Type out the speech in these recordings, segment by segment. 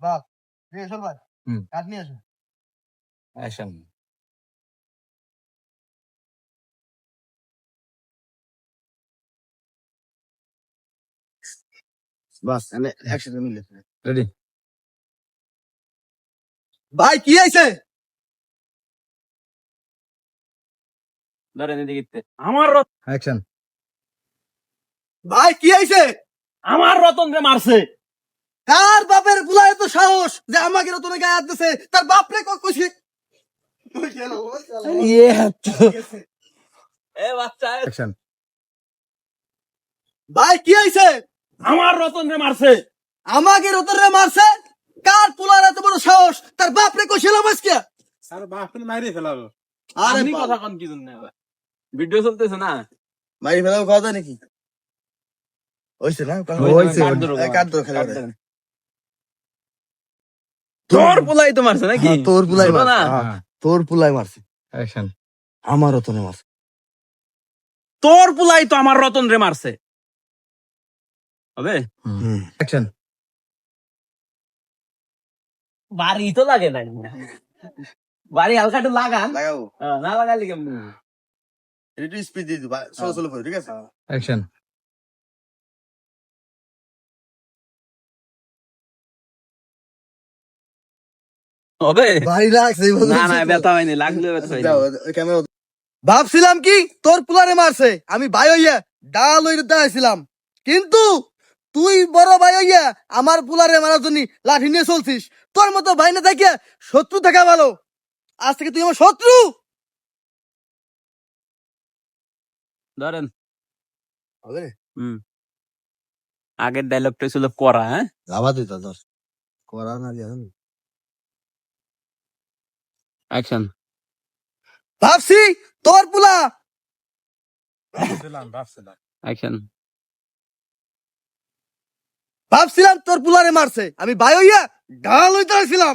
বাপ নিয়ে এসো ভাই। কাঠ নিয়ে এসো অ্যাকশন বাস এনে একসাথে মিলে। রেডি ভাই কি হয়েছে? ধরেন এদিকে আমার রত- অ্যাকশন ভাই কি হয়েছে? আমার রতন রে মারছে। কার বাপের বুলায় তো সাহস যে আমাকে রতনে গায়ে হাত দিছে তার বাপরে কইছি? ভাই কি হয়েছে আমার রতন রে মারছে। আমাকে রতনে মারছে? কার পুলার এত বড় সাহস? তার বাপরে কইছিল আজকে। আর বাপরে মাইরে ফেলাবো। আরে আপনি কথা কন কি জন্য ভিডিও চলতেছে না? মারি ফেলাও কথা নাকি? হইছে না হইছে, কাট ধরো, তোর পোলাই তো মারছে নাকি? হ্যাঁ, তোর পুলাই না? হ্যাঁ, তোর পুলাই মারছে। আমার রতনে মারছে। তোর পোলাই তো আমার রতন রে মারছে। হবে? অ্যাকশন বাড়ি তো লাগে না। বাড়ি হালকা একটু লাগান। লাগাবো। হ্যাঁ, না লাগালি কেমন? একটু স্পিড দিয়ে দিবা চলো চলো ঠিক আছে? অ্যাকশন হবে? ভাই লাগছে না না ব্যথা হয়নি লাগলে ব্যথা হয়নি। ভাবছিলাম কি তোর পুলারে মারছে। আমি ভাই হইয়া ডাল হইতে দাঁড়াইছিলাম কিন্তু তুই বড় ভাই হইয়া আমার পুলারে মারার জন্য লাঠি নিয়ে চলছিস। তোর মতো ভাই না থাকিয়া শত্রু থাকা ভালো। আজ থেকে তুই আমার শত্রু! ধরেন। হবে? আগের ডায়লগটা ছিল করা হ্যাঁ? আবার দিত করা না অ্যাকশন ভাবছি তোর পুলা। ভাবছিলাম ভাবছিলাম। অ্যাকশন ভাবছিলাম তোর পুলারে মারছে। আমি ভাই হইয়া ঢাল হইতে আসছিলাম।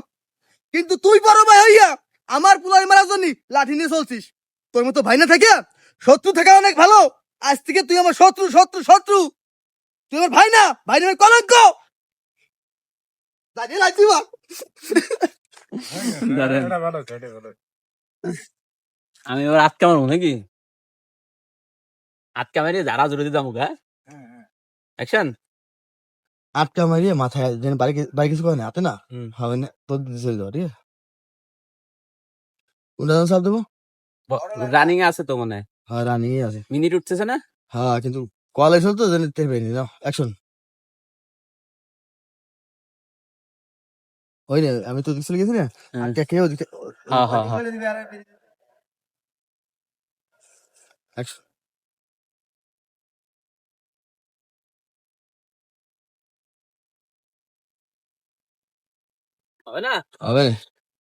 কিন্তু তুই বড় ভাই হইয়া আমার পুলারে মারার জন্য লাঠি নিয়ে চলছিস। তোর মতো ভাই না থেকে শত্রু থাকা অনেক ভালো। আজ থেকে তুই আমার শত্রু শত্রু শত্রু। তুই আমার ভাই না ভাই নামে কলঙ্ক। দাঁড়িয়ে লাগছি বা দাঁড়ান। এটা ভালো আমি এবার আটকা মারবো নাকি? আটকা মারি যারা জোরে দিতাম হ্যাঁ? অ্যাকশন আটকা মারিয়ে মাথায় যেন বাড়ি বাড়ি কিছু করে না হাতে না। হবে না তোর যাও ঠিক আছে? কোনটা সাপ দেবো রানিং আছে তো মনে হয়। হ্যাঁ রানি আছে। মিনিট উঠতেছে না? হ্যাঁ কিন্তু কল এসে তো জানি পাইনি না অ্যাকশন ওই রে আমি তো দিকে চলে গেছি না হ্যাঁ। আটকা কেউ দিতে হ্যাঁ, হ্যাঁ, হ্যাঁ। হবে না হবে